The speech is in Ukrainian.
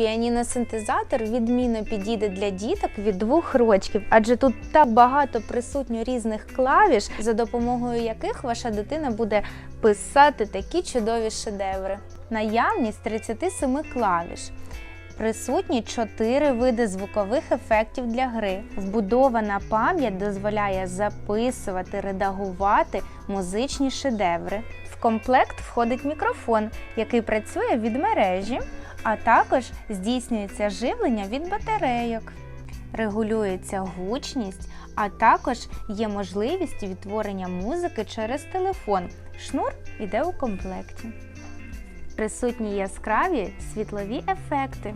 Піаніно-синтезатор відмінно підійде для діток від двох рочків, адже тут так багато присутньо різних клавіш, за допомогою яких ваша дитина буде писати такі чудові шедеври. Наявність 37 клавіш. Присутні чотири види звукових ефектів для гри. Вбудована пам'ять дозволяє записувати, редагувати музичні шедеври. В комплект входить мікрофон, який працює від мережі, а також здійснюється живлення від батарейок. Регулюється гучність, а також є можливість відтворення музики через телефон. Шнур іде у комплекті. Присутні яскраві світлові ефекти.